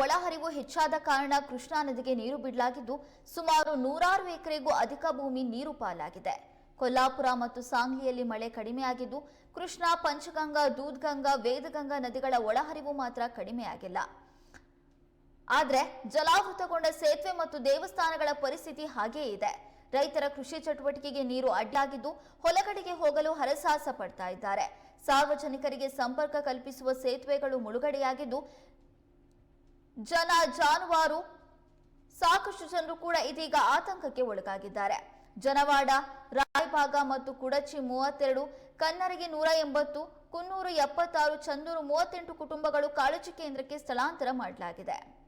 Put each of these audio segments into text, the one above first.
ಒಳಹರಿವು ಹೆಚ್ಚಾದ ಕಾರಣ ಕೃಷ್ಣಾ ನದಿಗೆ ನೀರು ಬಿಡಲಾಗಿದ್ದು, ಸುಮಾರು ನೂರಾರು ಎಕರೆಗೂ ಅಧಿಕ ಭೂಮಿ ನೀರು ಪಾಲಾಗಿದೆ. ಕೊಲ್ಲಾಪುರ ಮತ್ತು ಸಾಂಗ್ಲಿಯಲ್ಲಿ ಮಳೆ ಕಡಿಮೆಯಾಗಿದ್ದು, ಕೃಷ್ಣಾ, ಪಂಚಗಂಗಾ, ದೂದ್ಗಂಗಾ, ವೇದಗಂಗಾ ನದಿಗಳ ಒಳಹರಿವು ಮಾತ್ರ ಕಡಿಮೆಯಾಗಿಲ್ಲ. ಆದರೆ ಜಲಾವೃತಗೊಂಡ ಸೇತುವೆ ಮತ್ತು ದೇವಸ್ಥಾನಗಳ ಪರಿಸ್ಥಿತಿ ಹಾಗೇ ಇದೆ. ರೈತರ ಕೃಷಿ ಚಟುವಟಿಕೆಗೆ ನೀರು ಅಡ್ಡಾಗಿದ್ದು ಹೊಲಗಡೆಗೆ ಹೋಗಲು ಹರಸಾಹಸ ಪಡ್ತಾ ಇದ್ದಾರೆ. ಸಾರ್ವಜನಿಕರಿಗೆ ಸಂಪರ್ಕ ಕಲ್ಪಿಸುವ ಸೇತುವೆಗಳು ಮುಳುಗಡೆಯಾಗಿದ್ದು ಜನ ಜಾನುವಾರು, ಸಾಕಷ್ಟು ಜನರು ಕೂಡ ಇದೀಗ ಆತಂಕಕ್ಕೆ ಒಳಗಾಗಿದ್ದಾರೆ. ಜನವಾಡ, ರಾಯಭಾಗ ಮತ್ತು ಕುಡಚಿ ಮೂವತ್ತೆರಡು, ಕನ್ನರಿಗೆ ನೂರ ಎಂಬತ್ತು, ಕುನ್ನೂರು ಎಪ್ಪತ್ತಾರು, ಚಂದೂರು ಮೂವತ್ತೆಂಟು ಕುಟುಂಬಗಳು ಕಾಳಜಿ ಕೇಂದ್ರಕ್ಕೆ ಸ್ಥಳಾಂತರ ಮಾಡಲಾಗಿದೆ.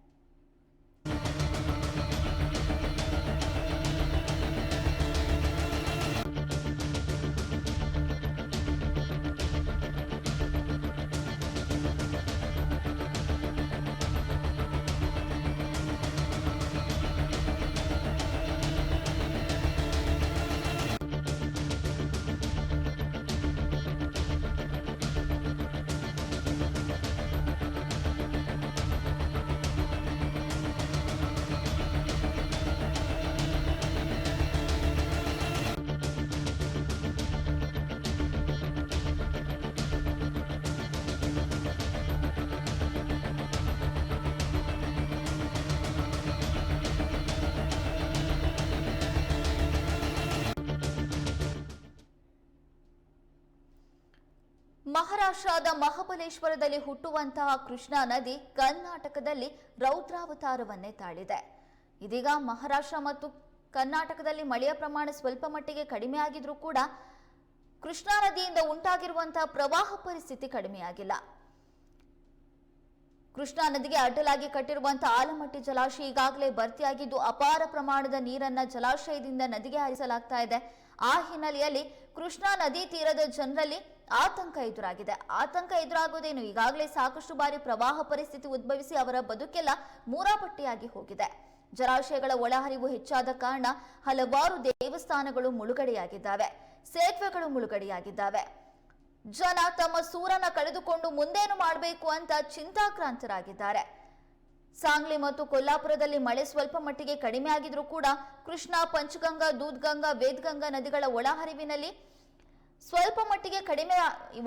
ಮಹಾರಾಷ್ಟ್ರದ ಮಹಾಬಲೇಶ್ವರದಲ್ಲಿ ಹುಟ್ಟುವಂತಹ ಕೃಷ್ಣಾ ನದಿ ಕರ್ನಾಟಕದಲ್ಲಿ ರೌದ್ರಾವತಾರವನ್ನೇ ತಾಳಿದೆ. ಇದೀಗ ಮಹಾರಾಷ್ಟ್ರ ಮತ್ತು ಕರ್ನಾಟಕದಲ್ಲಿ ಮಳೆಯ ಪ್ರಮಾಣ ಸ್ವಲ್ಪ ಮಟ್ಟಿಗೆ ಕಡಿಮೆ ಆಗಿದ್ರೂ ಕೂಡ ಕೃಷ್ಣಾ ನದಿಯಿಂದ ಉಂಟಾಗಿರುವಂತಹ ಪ್ರವಾಹ ಪರಿಸ್ಥಿತಿ ಕಡಿಮೆಯಾಗಿಲ್ಲ. ಕೃಷ್ಣಾ ನದಿಗೆ ಅಡ್ಡಲಾಗಿ ಕಟ್ಟಿರುವಂತಹ ಆಲಮಟ್ಟಿ ಜಲಾಶಯ ಈಗಾಗಲೇ ಭರ್ತಿಯಾಗಿದ್ದು ಅಪಾರ ಪ್ರಮಾಣದ ನೀರನ್ನ ಜಲಾಶಯದಿಂದ ನದಿಗೆ ಹರಿಸಲಾಗ್ತಾ ಇದೆ. ಆ ಹಿನ್ನೆಲೆಯಲ್ಲಿ ಕೃಷ್ಣಾ ನದಿ ತೀರದ ಜನರಲ್ಲಿ ಆತಂಕ ಎದುರಾಗಿದೆ. ಆತಂಕ ಎದುರಾಗುವುದೇನು? ಈಗಾಗಲೇ ಸಾಕಷ್ಟು ಬಾರಿ ಪ್ರವಾಹ ಪರಿಸ್ಥಿತಿ ಉದ್ಭವಿಸಿ ಅವರ ಬದುಕೆಲ್ಲ ಮೂರಾಪಟ್ಟಿಯಾಗಿ ಹೋಗಿದೆ. ಜಲಾಶಯಗಳ ಒಳಹರಿವು ಹೆಚ್ಚಾದ ಕಾರಣ ಹಲವಾರು ದೇವಸ್ಥಾನಗಳು ಮುಳುಗಡೆಯಾಗಿದ್ದಾವೆ. ಸೇತುವೆಗಳು ಮುಳುಗಡೆಯಾಗಿದ್ದಾವೆ. ಜನ ತಮ್ಮ ಸೂರನ್ನ ಕಳೆದುಕೊಂಡು ಮುಂದೇನು ಮಾಡಬೇಕು ಅಂತ ಚಿಂತಾಕ್ರಾಂತರಾಗಿದ್ದಾರೆ. ಸಾಂಗ್ಲಿ ಮತ್ತು ಕೊಲ್ಲಾಪುರದಲ್ಲಿ ಮಳೆ ಸ್ವಲ್ಪ ಮಟ್ಟಿಗೆ ಕಡಿಮೆ ಆಗಿದ್ರೂ ಕೂಡ ಕೃಷ್ಣಾ, ಪಂಚಗಂಗಾ, ದೂದ್ಗಂಗಾ, ವೇದ್ಗಂಗಾ ನದಿಗಳ ಒಳಹರಿವಿನಲ್ಲಿ ಸ್ವಲ್ಪ ಮಟ್ಟಿಗೆ ಕಡಿಮೆ,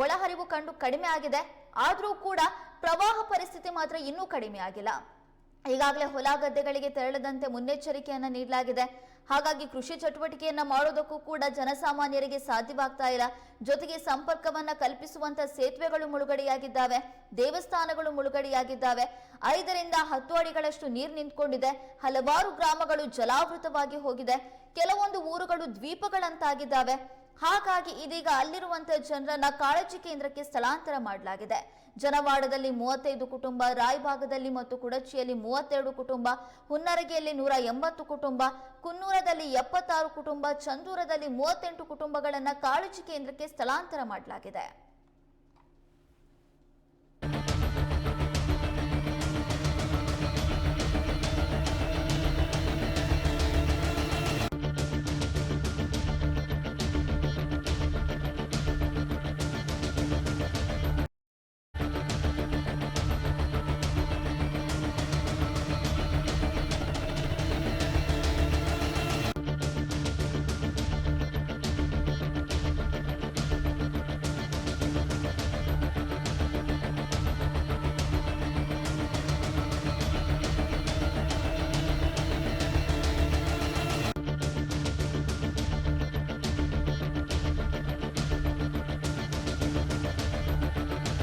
ಒಳಹರಿವು ಕಂಡು ಕಡಿಮೆ ಆಗಿದೆ. ಆದರೂ ಕೂಡ ಪ್ರವಾಹ ಪರಿಸ್ಥಿತಿ ಮಾತ್ರ ಇನ್ನೂ ಕಡಿಮೆ ಆಗಿಲ್ಲ. ಈಗಾಗಲೇ ಹೊಲ ಗದ್ದೆಗಳಿಗೆ ತೆರಳದಂತೆ ಮುನ್ನೆಚ್ಚರಿಕೆಯನ್ನು ನೀಡಲಾಗಿದೆ. ಹಾಗಾಗಿ ಕೃಷಿ ಚಟುವಟಿಕೆಯನ್ನ ಮಾಡೋದಕ್ಕೂ ಕೂಡ ಜನಸಾಮಾನ್ಯರಿಗೆ ಸಾಧ್ಯವಾಗ್ತಾ ಇಲ್ಲ. ಜೊತೆಗೆ ಸಂಪರ್ಕವನ್ನ ಕಲ್ಪಿಸುವಂತ ಸೇತುವೆಗಳು ಮುಳುಗಡೆಯಾಗಿದ್ದಾವೆ. ದೇವಸ್ಥಾನಗಳು ಮುಳುಗಡೆಯಾಗಿದ್ದಾವೆ. ಐದರಿಂದ ಹತ್ತು ಅಡಿಗಳಷ್ಟು ನೀರು ನಿಂತ್ಕೊಂಡಿದೆ. ಹಲವಾರು ಗ್ರಾಮಗಳು ಜಲಾವೃತವಾಗಿ ಹೋಗಿದೆ. ಕೆಲವೊಂದು ಊರುಗಳು ದ್ವೀಪಗಳಂತಾಗಿದ್ದಾವೆ. ಹಾಗಾಗಿ ಇದೀಗ ಅಲ್ಲಿರುವಂತಹ ಜನರನ್ನ ಕಾಳಜಿ ಕೇಂದ್ರಕ್ಕೆ ಸ್ಥಳಾಂತರ ಮಾಡಲಾಗಿದೆ. ಜನವಾಡದಲ್ಲಿ ಮೂವತ್ತೈದು ಕುಟುಂಬ, ರಾಯಭಾಗದಲ್ಲಿ ಮತ್ತು ಕುಡಚಿಯಲ್ಲಿ ಮೂವತ್ತೆರಡು ಕುಟುಂಬ, ಹುನ್ನರಗಿಯಲ್ಲಿ ನೂರ ಎಂಬತ್ತು ಕುಟುಂಬ, ಕುನ್ನೂರದಲ್ಲಿ ಎಪ್ಪತ್ತಾರು ಕುಟುಂಬ, ಚಂದೂರದಲ್ಲಿ ಮೂವತ್ತೆಂಟು ಕುಟುಂಬಗಳನ್ನ ಕಾಳಜಿ ಕೇಂದ್ರಕ್ಕೆ ಸ್ಥಳಾಂತರ ಮಾಡಲಾಗಿದೆ.